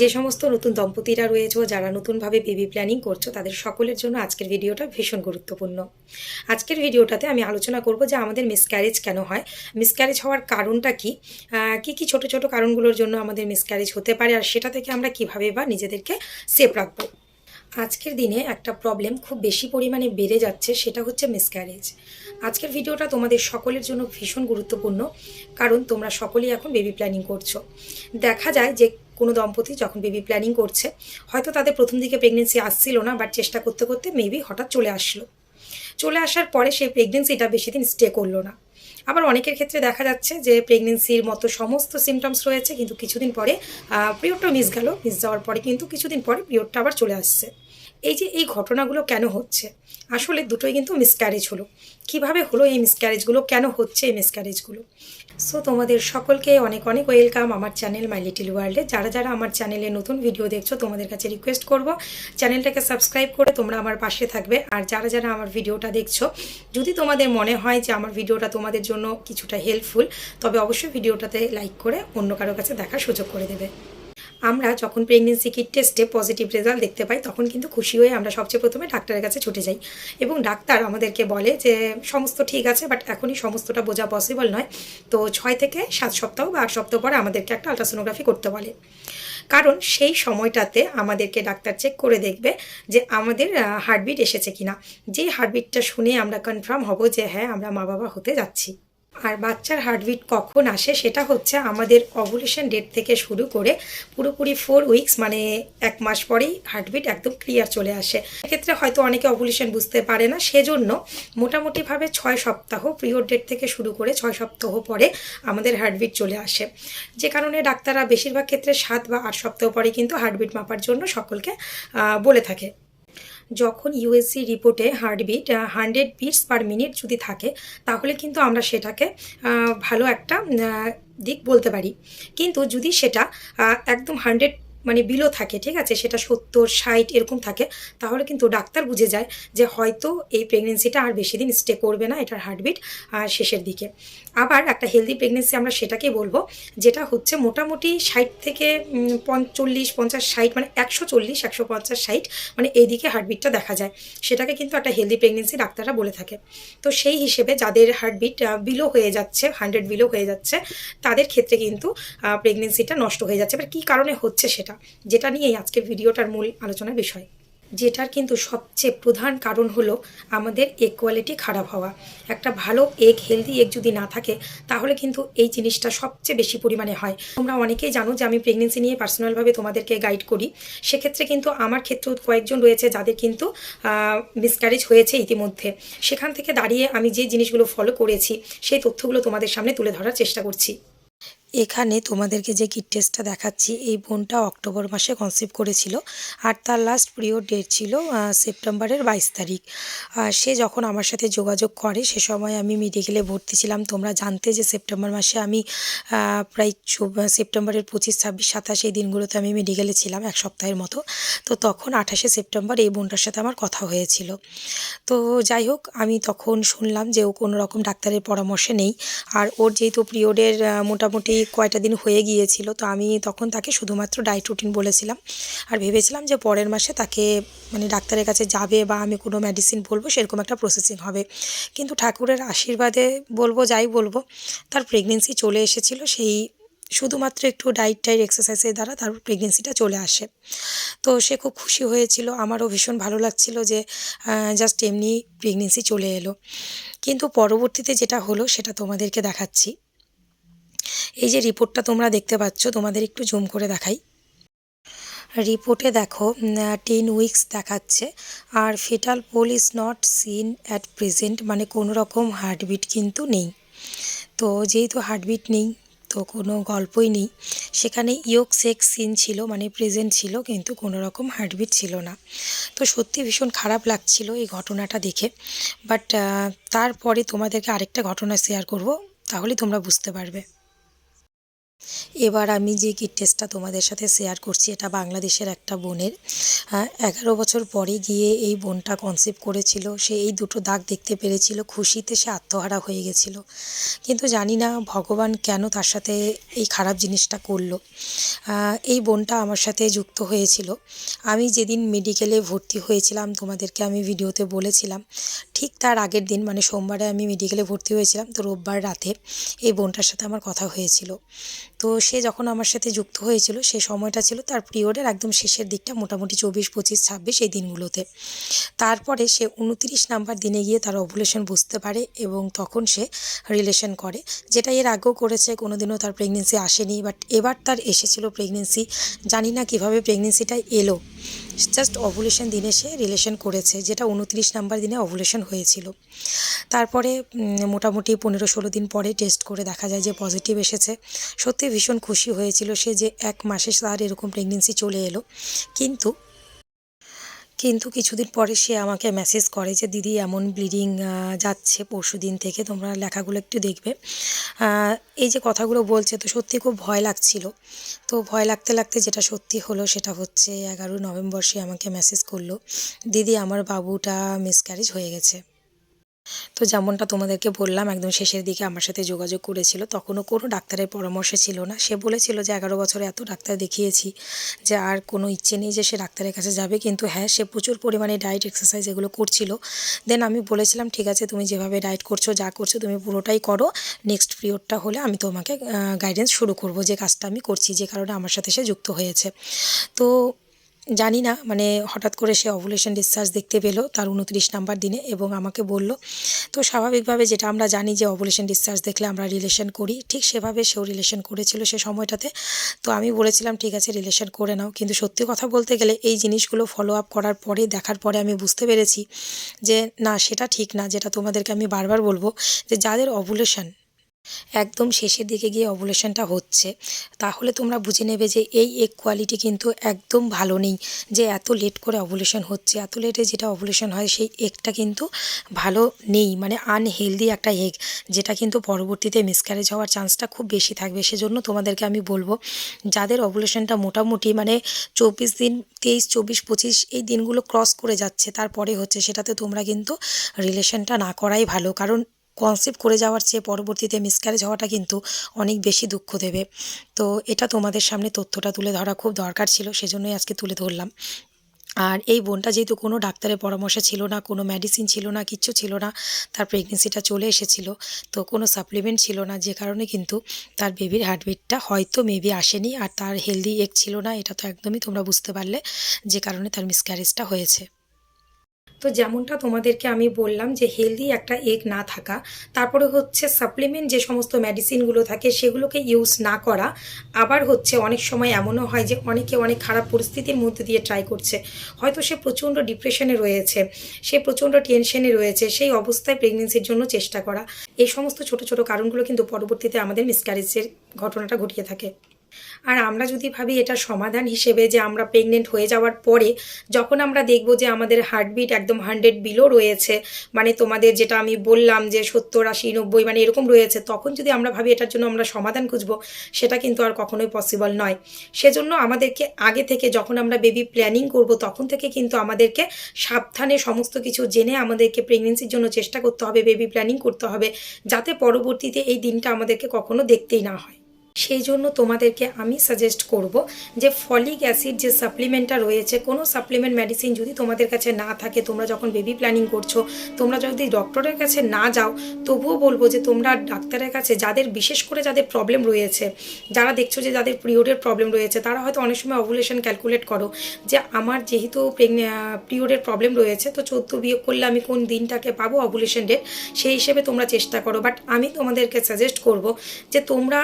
যে সমস্ত নতুন দম্পতিরা রয়েছে যারা নতুনভাবে বেবি প্ল্যানিং করছ, তাদের সকলের জন্য আজকের ভিডিওটা ভীষণ গুরুত্বপূর্ণ। আজকের ভিডিওটাতে আমি আলোচনা করব যে আমাদের মিসক্যারেজ কেন হয় মিসক্যারেজ হওয়ার কারণটা কি কি কি ছোট ছোট কারণগুলোর জন্য আমাদের মিসক্যারেজ হতে পারে আর সেটা থেকে আমরা কীভাবে বা নিজেদেরকে সেফ রাখব। আজকের দিনে একটা প্রবলেম খুব বেশি পরিমাণে বেড়ে যাচ্ছে, সেটা হচ্ছে মিসক্যারেজ আজকের ভিডিওটা তোমাদের সকলের জন্য ভীষণ গুরুত্বপূর্ণ, কারণ তোমরা সকলেই এখন বেবি প্ল্যানিং করছ। দেখা যায় যে কোনো দম্পতি যখন বেবি প্ল্যানিং করছে, হয়তো তাদের প্রথম দিকে প্রেগনেন্সি আসছিল না বাট চেষ্টা করতে করতে মেবি হঠাৎ চলে আসলো। চলে আসার পরে সেই প্রেগনেন্সিটা বেশি দিন স্টে করল না। আবার অনেকের ক্ষেত্রে দেখা যাচ্ছে যে প্রেগনেন্সির মতো সমস্ত সিমটমস রয়েছে, কিন্তু কিছুদিন পরে পিরিয়ডটা মিস গেল। মিস যাওয়ার পরে কিন্তু কিছুদিন পরে পিরিয়ডটা আবার চলে আসছে। এই যে এই ঘটনাগুলো কেন হচ্ছে? আসলে দুটোই কিন্তু মিসক্যারেজ হলো। কীভাবে হলো এই মিসক্যারেজগুলো কেন হচ্ছে এই মিসক্যারেজগুলো সো তোমাদের সকলকে অনেক অনেক ওয়েলকাম আমার চ্যানেল মাই লিটিল ওয়ার্ল্ডে যারা যারা আমার চ্যানেলে নতুন ভিডিও দেখছ, তোমাদের কাছে রিকোয়েস্ট করব চ্যানেলটাকে সাবস্ক্রাইব করে তোমরা আমার পাশে থাকবে। আর যারা যারা আমার ভিডিওটা দেখছ, যদি তোমাদের মনে হয় যে আমার ভিডিওটা তোমাদের জন্য কিছুটা হেল্পফুল তবে অবশ্যই ভিডিওটাতে লাইক করে অন্য কারও কাছে দেখার সুযোগ করে দেবে। আমরা যখন প্রেগনেন্সি কিট টেস্টে পজিটিভ রেজাল্ট দেখতে পাই, তখন কিন্তু খুশি হয়ে আমরা সবচেয়ে প্রথমে ডাক্তারের কাছে ছুটে যাই। এবং ডাক্তার আমাদেরকে বলে যে, সমস্ত ঠিক আছে বাট এখনই সমস্তটা বোঝা পসিবল নয়। তো ছয় থেকে সাত সপ্তাহ বা আট সপ্তাহ পরে আমাদেরকে একটা আলট্রাসোনোগ্রাফি করতে বলে। কারণ সেই সময়টাতে আমাদেরকে ডাক্তার চেক করে দেখবে যে আমাদের হার্টবিট এসেছে কিনা। যেই হার্টবিটটা শুনে আমরা কনফার্ম হব যে হ্যাঁ আমরা মা বাবা হতে যাচ্ছি। আর বাচ্চার হার্টবিট কখন আসে সেটা হচ্ছে আমাদের অভুলেশন ডেট থেকে শুরু করে পুরোপুরি ফোর উইকস মানে এক মাস পরেই হার্টবিট একদম ক্লিয়ার চলে আসে। এক্ষেত্রে হয়তো অনেকে অভুলেশন বুঝতে পারে না, সেজন্য মোটামুটিভাবে ছয় সপ্তাহ পিরিয়ড ডেট থেকে শুরু করে ছয় সপ্তাহ পরে আমাদের হার্টবিট চলে আসে। যে কারণে ডাক্তাররা বেশিরভাগ ক্ষেত্রে সাত বা আট সপ্তাহ পরে কিন্তু হার্টবিট মাপার জন্য সকলকে বলে থাকে। যখন ইউএসসি রিপোর্টে heartbeat hundred beats per minute যদি থাকে, তাহলে কিন্তু আমরা সেটাকে ভালো একটা দিক বলতে পারি। কিন্তু যদি সেটা একদম হান্ড্রেড মানে বিলো থাকে, ঠিক আছে, সেটা সত্তর, ষাট এরকম থাকে, তাহলে কিন্তু ডাক্তার বুঝে যায় যে হয়তো এই প্রেগনেন্সিটা আর বেশি দিন স্টে করবে না, এটার হার্টবিট শেষের দিকে। আবার একটা হেলদি প্রেগনেন্সি আমরা সেটাকে বলব, যেটা হচ্ছে মোটামুটি ষাট থেকে পঞ্চল্লিশ পঞ্চাশ, ষাট মানে একশো চল্লিশ, একশো পঞ্চাশ, ষাট মানে এই দিকে হার্টবিটটা দেখা যায়। সেটাকে কিন্তু একটা হেলদি প্রেগনেন্সি ডাক্তাররা বলে থাকে। তো সেই হিসেবে যাদের হার্টবিট বিলো হয়ে যাচ্ছে হান্ড্রেড বিলো হয়ে যাচ্ছে, তাদের ক্ষেত্রে কিন্তু প্রেগনেন্সিটা নষ্ট হয়ে যাচ্ছে। এবার কী কারণে হচ্ছে সেটা? যেটা নিয়েই আজকে ভিডিওটার মূল আলোচনার বিষয়। যেটার কিন্তু সবচেয়ে প্রধান কারণ হলো আমাদের এগ কোয়ালিটি খারাপ হওয়া। একটা ভালো এগ হেলদি এগ যদি না থাকে, তাহলে কিন্তু এই জিনিসটা সবচেয়ে বেশি পরিমাণে হয়। তোমরা অনেকেই জানো যে আমি প্রেগনেন্সি নিয়ে পার্সোনালভাবে তোমাদেরকে গাইড করি। সেক্ষেত্রে কিন্তু আমার ক্ষেত্রেও কয়েকজন রয়েছে যাদের কিন্তু মিসক্যারেজ হয়েছে ইতিমধ্যে। সেখান থেকে দাঁড়িয়ে আমি যে জিনিসগুলো ফলো করেছি, সেই তথ্যগুলো তোমাদের সামনে তুলে ধরার চেষ্টা করছি। এখানে তোমাদেরকে যে কিট টেস্টটা দেখাচ্ছি, এই বোনটা অক্টোবর মাসে কনসিভ করেছিল আর তার লাস্ট পিরিয়ড ডেট ছিল সেপ্টেম্বরের বাইশ তারিখ। সে যখন আমার সাথে যোগাযোগ করে, সে সময় আমি মেডিকেলে ভর্তি ছিলাম। তোমরা জানতে যে সেপ্টেম্বর মাসে আমি প্রায় সেপ্টেম্বরের পঁচিশ, ছাব্বিশ, সাতাশ এই দিনগুলোতে আমি মেডিকেলে ছিলাম, এক সপ্তাহের মতো। তো তখন আঠাশে সেপ্টেম্বর এই বোনটার সাথে আমার কথা হয়েছিল। তো যাই হোক, আমি তখন শুনলাম যে ও কোনো রকম ডাক্তারের পরামর্শে নেই। আর ওর যেহেতু পিরিয়ডের মোটামুটি কয়টা দিন হয়ে গিয়েছিল, তো আমি তখন তাকে শুধুমাত্র ডায়েট রুটিন বলেছিলাম। আর ভেবেছিলাম যে পরের মাসে তাকে মানে ডাক্তারের কাছে যাবে বা আমি কোনো মেডিসিন বলব, সেরকম একটা প্রসেসিং হবে। কিন্তু ঠাকুরের আশীর্বাদে বলব, যাই বলব, তার প্রেগনেন্সি চলে এসেছিল, সেই শুধুমাত্র একটু ডায়েট টাইট এক্সারসাইজের দ্বারা তার প্রেগনেন্সিটা চলে আসে। তো সে খুব খুশি হয়েছিল, আমারও ভীষণ ভালো লাগছিল যে জাস্ট এমনি প্রেগনেন্সি চলে এলো। কিন্তু পরবর্তীতে যেটা হলো, সেটা তোমাদেরকে দেখাচ্ছি। এই যে রিপোর্টটা তোমরা দেখতে পাচ্ছ, তোমাদের একটু জুম করে দেখাই। রিপোর্টে দেখো টেন উইকস দেখাচ্ছে, আর fetal pole is not seen at present মানে কোনো রকম হার্টবিট কিন্তু নেই। তো যেহেতু হার্টবিট নেই, তো কোনো গল্পই নেই, সেখানে ইয়োগ সেক্স সিন ছিল মানে প্রেজেন্ট ছিল, কিন্তু কোনো রকম হার্টবিট ছিল না। তো সত্যি ভীষণ খারাপ লাগছিল এই ঘটনাটা দেখে বাট তারপরে তোমাদেরকে আরেকটা ঘটনা শেয়ার করব, তাহলে তোমরা বুঝতে পারবে। এবার আমি যে কিট টেস্টটা তোমাদের সাথে শেয়ার করছি, এটা বাংলাদেশের একটা বোনের। এগারো বছর পরে গিয়ে এই বোনটা কনসেপ্ট করেছিল, সে এই দুটো দাগ দেখতে পেরেছিল, খুশিতে সে আত্মহারা হয়ে গেছিল। কিন্তু জানি না ভগবান কেন তার সাথে এই খারাপ জিনিসটা করল। এই বোনটা আমার সাথে যুক্ত হয়েছিল। আমি যেদিন মেডিকেলে ভর্তি হয়েছিলাম, তোমাদেরকে আমি ভিডিওতে বলেছিলাম ঠিক তার আগের দিন মানে সোমবারে আমি মেডিকেলে ভর্তি হয়েছিলাম, তো রোববার রাতে এই বোনটার সাথে আমার কথা হয়েছিল। তো সে যখন আমার সাথে যুক্ত হয়েছিল, সে সময়টা ছিল তার পিরিয়ডের একদম শেষের দিকটা, মোটামুটি চব্বিশ, পঁচিশ, ছাব্বিশ এই দিনগুলোতে। তারপরে সে উনত্রিশ নাম্বার দিনে গিয়ে তার অভুলেশন বুঝতে পারে এবং তখন সে রিলেশন করে, যেটা এর আগেও করেছে কোনো দিনও তার প্রেগনেন্সি আসেনি বাট এবার তার এসেছিল প্রেগনেন্সি জানি না কীভাবে প্রেগনেন্সিটা এলো। জাস্ট অভুলেশন দিনে সে রিলেশন করেছে, যেটা উনত্রিশ নাম্বার দিনে অভুলেশন হয়েছিল। তারপরে মোটামুটি পনেরো ষোলো দিন পরে টেস্ট করে দেখা যায় যে পজিটিভ এসেছে। সত্যি ভীষণ খুশি হয়েছিল সে যে এক মাসে তার এরকম প্রেগনেন্সি চলে এলো। কিন্তু কিন্তু কিছুদিন পরে সে আমাকে মেসেজ করে যে, দিদি, এমন ব্লিডিং যাচ্ছে পরশু দিন থেকে, তোমরা লেখাগুলো একটু দেখবে। এই যে কথাগুলো বলছে, তো সত্যি খুব ভয় লাগছিল। তো ভয় লাগতে লাগতে যেটা সত্যি হলো, সেটা হচ্ছে এগারো নভেম্বর সে আমাকে মেসেজ করল, দিদি, আমার বাবুটা মিসক্যারেজ হয়ে গেছে। তো যেমনটা তোমাদেরকে বললাম, একদম শেষের দিকে আমার সাথে যোগাযোগ করেছিল। তখনও কোনো ডাক্তারের পরামর্শ ছিল না। সে বলেছিল যে, এগারো বছরে এত ডাক্তার দেখিয়েছি যে, আর কোনো ইচ্ছে নেই যে, সে ডাক্তারের কাছে যাবে। কিন্তু হ্যাঁ সে প্রচুর পরিমাণে ডায়েট এক্সারসাইজ এগুলো করছিল। দেন আমি বলেছিলাম, ঠিক আছে, তুমি যেভাবে ডায়েট করছ, যা করছ, তুমি পুরোটাই করো। নেক্সট পিরিয়ডটা হলে আমি তোমাকে গাইডেন্স শুরু করব যে, কাজটা আমি করছি, যে কারণে আমার সাথে সে যুক্ত হয়েছে। তো জানি না মানে হঠাৎ করে সে অভুলেশন ডিসচার্জ দেখতে পেল তার উনত্রিশ নাম্বার দিনে এবং আমাকে বলল। তো স্বাভাবিকভাবে যেটা আমরা জানি যে অভুলেশন ডিসচার্জ দেখলে আমরা রিলেশন করি, ঠিক সেভাবে সেও রিলেশন করেছিল সে সময়টাতে। তো আমি বলেছিলাম, ঠিক আছে রিলেশন করে নাও। কিন্তু সত্যি কথা বলতে গেলে এই জিনিসগুলো ফলো আপ করার পরে, দেখার পরে আমি বুঝতে পেরেছি যে, না, সেটা ঠিক না। যেটা তোমাদেরকে আমি বারবার বলব যে, যাদের অভুলেশন একদম শেষের দিকে গিয়ে অবলেশনটা হচ্ছে। তাহলে তোমরা বুঝে নেবে যে এই এগ কোয়ালিটি কিন্তু একদম ভালো নেই। যে এত লেট করে অবলেশন হচ্ছে, এত লেটে যেটা অবলেশন হয়, সেই এগটা কিন্তু ভালো নেই। মানে আনহেলদি একটা এগ যেটা কিন্তু পরবর্তীতে মিসক্যারেজ হওয়ার চান্সটা খুব বেশি থাকবে। সেজন্য তোমাদেরকে আমি বলব, যাদের অবলেশনটা মোটামুটি মানে চব্বিশ দিন, তেইশ, চব্বিশ, পঁচিশ এই দিনগুলো ক্রস করে যাচ্ছে, তারপরে হচ্ছে সেটাতে তোমরা কিন্তু রিলেশনটা না করাই ভালো। কারণ কনসিভ করে যাওয়ার চেয়ে পরবর্তীতে মিসক্যারেজ হওয়াটা কিন্তু অনেক বেশি দুঃখ দেবে। তো এটা তোমাদের সামনে তথ্যটা তুলে ধরা খুব দরকার ছিল, সেজন্যই আজকে তুলে ধরলাম। আর এই বোনটা যেহেতু কোনো ডাক্তারের পরামর্শ ছিল না, কোনো মেডিসিন ছিল না, কিচ্ছু ছিল না, তার প্রেগনেন্সিটা চলে এসেছিল। তো কোনো সাপ্লিমেন্ট ছিল না, যে কারণে কিন্তু তার বেবির হার্টবিটটা হয়তো মেবি আসেনি, আর তার হেলদি এগ ছিল না, এটা তো একদমই তোমরা বুঝতে পারলে, যে কারণে তার মিসক্যারেজটা হয়েছে। তো যেমনটা তোমাদেরকে আমি বললাম যে হেলদি একটা এগ না থাকা, তারপরে হচ্ছে সাপ্লিমেন্ট যে সমস্ত মেডিসিনগুলো থাকে সেগুলোকে ইউজ না করা, আবার হচ্ছে অনেক সময় এমনও হয় যে অনেকে অনেক খারাপ পরিস্থিতির মধ্যে দিয়ে ট্রাই করছে। হয়তো সে প্রচণ্ড ডিপ্রেশনে রয়েছে, সে প্রচণ্ড টেনশনে রয়েছে, সেই অবস্থায় প্রেগনেন্সির জন্য চেষ্টা করা। এই সমস্ত ছোট ছোট কারণগুলো কিন্তু পরবর্তীতে আমাদের মিসক্যারেজের ঘটনাটা ঘটিয়ে থাকে। আর আমরা যদি ভাবি এটা সমাধান হিসেবে যে আমরা প্রেগনেন্ট হয়ে যাওয়ার পরে যখন আমরা দেখব যে আমাদের হার্টবিট একদম হান্ড্রেড বিলো রয়েছে মানে তোমাদের যেটা আমি বললাম যে সত্তর, আশি, নব্বই মানে এরকম রয়েছে, তখন যদি আমরা ভাবি এটার জন্য আমরা সমাধান খুঁজবো, সেটা কিন্তু আর কখনোই পসিবল নয়। সেজন্য আমাদেরকে আগে থেকে যখন আমরা বেবি প্ল্যানিং করব, তখন থেকে কিন্তু আমাদেরকে সাবধানে সমস্ত কিছু জেনে আমাদেরকে প্রেগনেন্সির জন্য চেষ্টা করতে হবে বেবি প্ল্যানিং করতে হবে, যাতে পরবর্তীতে এই দিনটা আমাদেরকে কখনো দেখতেই না হয়। সেই জন্য তোমাদেরকে আমি সাজেস্ট করব যে ফলিক অ্যাসিড যে সাপ্লিমেন্টটা রয়েছে, কোনো সাপ্লিমেন্ট মেডিসিন যদি তোমাদের কাছে না থাকে, তোমরা যখন বেবি প্ল্যানিং করছ, তোমরা যদি ডক্টরের কাছে না যাও, তবুও বলব যে তোমরা ডাক্তারের কাছে, যাদের বিশেষ করে যাদের প্রবলেম রয়েছে, যারা দেখছ যে যাদের পিরিয়ডের প্রবলেম রয়েছে, তারা হয়তো অনেক সময় অভুলেশন ক্যালকুলেট করো যে আমার যেহেতু পিরিয়ডের প্রবলেম রয়েছে, তো চোদ্দ বিয়োগ করলে আমি কোন দিনটাকে পাবো অভুলেশন ডেট সেই হিসেবে তোমরা চেষ্টা করো। বাট আমি তোমাদেরকে সাজেস্ট করব যে তোমরা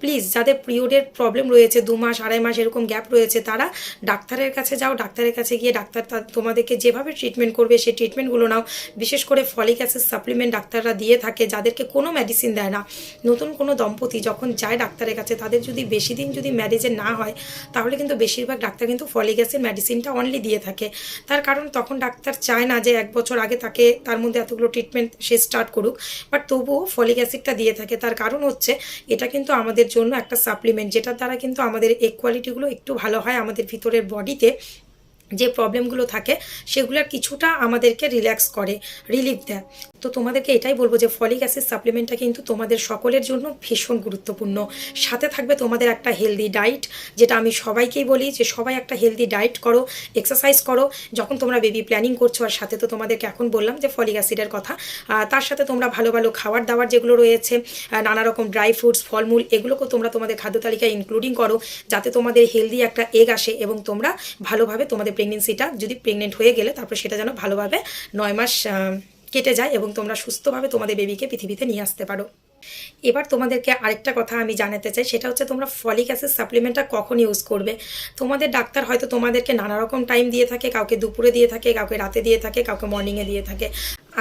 প্লিজ যাদের পিরিয়ডের প্রবলেম রয়েছে, দু মাস, আড়াই মাস এরকম গ্যাপ রয়েছে, তারা ডাক্তারের কাছে যাও, ডাক্তারের কাছে গিয়ে ডাক্তার তোমাদেরকে যেভাবে ট্রিটমেন্ট করবে, সেই ট্রিটমেন্টগুলো নাও। বিশেষ করে ফলিক অ্যাসিড সাপ্লিমেন্ট ডাক্তাররা দিয়ে থাকে, যাদেরকে কোনো মেডিসিন দেয় না। নতুন কোনো দম্পতি যখন যায় ডাক্তারের কাছে, তাদের যদি বেশি দিন যদি ম্যারেজে না হয়, তাহলে কিন্তু বেশিরভাগ ডাক্তার কিন্তু ফলিক অ্যাসিড মেডিসিনটা অনলি দিয়ে থাকে। তার কারণ তখন ডাক্তার চায় না যে এক বছর আগে তাকে তার মধ্যে এতগুলো ট্রিটমেন্ট সে স্টার্ট করুক বাট তবুও ফলিক অ্যাসিডটা দিয়ে থাকে। তার কারণ হচ্ছে, এটা কিন্তু আমাদের আমাদের জন্য একটা সাপ্লিমেন্ট যেটার দ্বারা কিন্তু আমাদের কোয়ালিটিগুলো একটু ভালো হয় আমাদের ভিতরের বডিতে যে প্রবলেমগুলো থাকে সেগুলোর কিছুটা আমাদেরকে রিল্যাক্স করে রিলিফ দেয়। তো তোমাদেরকে এটাই বলব যে ফলিক অ্যাসিড সাপ্লিমেন্টটা কিন্তু তোমাদের সকলের জন্য ভীষণ গুরুত্বপূর্ণ। সাথে থাকবে তোমাদের একটা হেলদি ডায়েট যেটা আমি সবাইকেই বলি যে সবাই একটা হেলদি ডায়েট করো এক্সারসাইজ করো। যখন তোমরা বেবি প্ল্যানিং করছ, আর সাথে তো তোমাদেরকে এখন বললাম যে ফলিক অ্যাসিডের কথা তার সাথে তোমরা ভালো ভালো খাবার দাবার যেগুলো রয়েছে নানা রকম ড্রাই ফ্রুটস ফলমূল, এগুলোকেও তোমরা তোমাদের খাদ্য তালিকায় ইনক্লুডিং করো, যাতে তোমাদের হেলদি একটা এগ আসে এবং তোমরা ভালোভাবে তোমাদের প্রেগনেন্সিটা যদি প্রেগনেন্ট হয়ে গেলে তারপর সেটা যেন ভালোভাবে নয় মাস কেটে যায় এবং তোমরা সুস্থভাবে তোমাদের বেবিকে পৃথিবীতে নিয়ে আসতে পারো। এবার তোমাদেরকে আরেকটা কথা আমি জানাতে চাই, সেটা হচ্ছে তোমরা ফলিক অ্যাসিড সাপ্লিমেন্টটা কখন ইউজ করবে? তোমাদের ডাক্তার হয়তো তোমাদেরকে নানা রকম টাইম দিয়ে থাকে, কাউকে দুপুরে দিয়ে থাকে, কাউকে রাতে দিয়ে থাকে, কাউকে মর্নিংয়ে দিয়ে থাকে।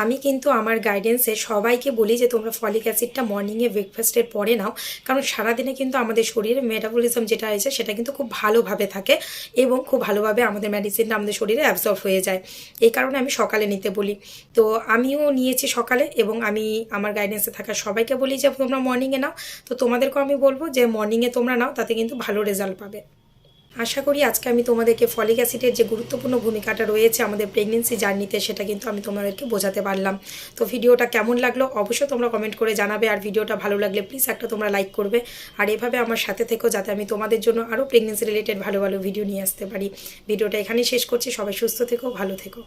আমি কিন্তু আমার গাইডেন্সে সবাইকে বলি যে, তোমরা ফলিক অ্যাসিডটা মর্নিংয়ে ব্রেকফাস্টের পরে নাও। কারণ সারাদিনে কিন্তু আমাদের শরীরে মেটাবলিজম যেটা আছে সেটা কিন্তু খুব ভালোভাবে থাকে এবং খুব ভালোভাবে আমাদের মেডিসিনটা আমাদের শরীরে অ্যাবজর্ব হয়ে যায়। এই কারণে আমি সকালে নিতে বলি। তো আমিও নিয়েছি সকালে এবং আমি আমার গাইডেন্সে থাকা সবাইকে বলি যে, তোমরা মর্নিংয়ে নাও। তো তোমাদেরকেও আমি বলব যে মর্নিংয়ে তোমরা নাও, তাতে কিন্তু ভালো রেজাল্ট পাবে। আশা করি আজকে আমি তোমাদেরকে ফলিক অ্যাসিডের যে গুরুত্বপূর্ণ ভূমিকাটা রয়েছে আমাদের প্রেগনেন্সি জার্নিতে সেটা কিন্তু আমি তোমাদেরকে বোঝাতে পারলাম। তো ভিডিওটা কেমন লাগল অবশ্যই তোমরা কমেন্ট করে জানাবে, আর ভিডিওটা ভালো লাগলে প্লিজ একটা তোমরা লাইক করবে। আর এভাবে আমার সাথে থেকো যাতে আমি তোমাদের জন্য আরও প্রেগনেন্সি রিলেটেড ভালো ভালো ভিডিও নিয়ে আসতে পারি। ভিডিওটা এখানেই শেষ করছি, সবাই সুস্থ থেকো, ভালো থেকো।